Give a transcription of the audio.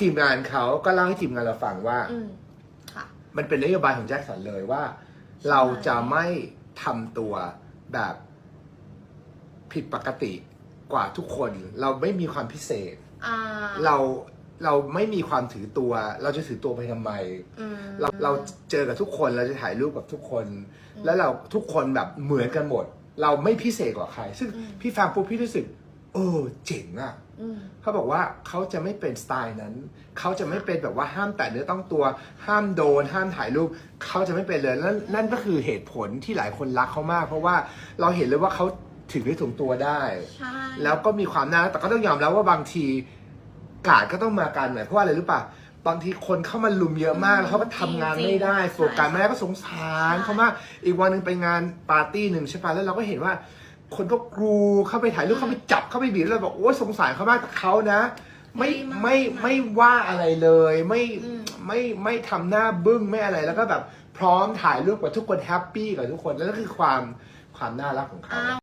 ทีมงานเขาก็เล่าให้ทีมงานเราฟังว่าอืมค่ะ มันเป็นนโยบายของแจ็คสันเลยว่า เราจะไม่ทำตัวแบบผิดปกติกว่าทุกคน เราไม่มีความพิเศษ อ่าเราเราไม่มีความถือตัว เราจะถือตัวไปทำไม อืม เราเราเจอกับทุกคนเราจะถ่ายรูปกับทุกคนแล้วเราทุกคนแบบเหมือนกันหมด เราไม่พิเศษกว่าใคร ซึ่งพี่ฟังปุ๊บพี่รู้สึกเออเจ๋งอะอืมเขาบอกว่าเขาจะไม่เป็นสไตล์นั้น เขาจะไม่เป็นแบบว่าห้ามแตะเนื้อต้องตัว ห้ามโดน ห้ามถ่ายรูป เขาจะไม่เป็นเลยนั่นนั่นก็คือเหตุผลที่หลายคนรักเขามาก เพราะว่าเราเห็นเลยว่าเขาถึงได้ถึงตัวได้ใช่แล้วก็มีความน่ารักแต่ก็ต้องยอมรับว่าบางทีกาดก็ต้องมากันหน่อยเพราะว่าอะไรรู้ป่ะบางทีคนเข้ามาลุมเยอะมากแล้วเขาก็ทำงานไม่ได้โฟกัสไม่ได้ก็สงสารเขามากอีกวันหนึ่งไปงานปาร์ตี้หนึ่งใช่ป่ะแล้วเราก็เห็นว่า คนก็กรูเข้าไปถ่ายรูปเข้าไปจับเข้าไปบีบแล้วเราบอกโอ้ยสงสารเขามากแต่เขานะ ไม่ไม่ไม่ว่าอะไรเลย ไม่ไม่ไม่ทำหน้าบึ้งไม่อะไรแล้วก็แบบพร้อมถ่ายรูปกับทุกคนแฮปปี้กับทุกคนแล้วนั่นคือความความน่ารักของเขาอ้าว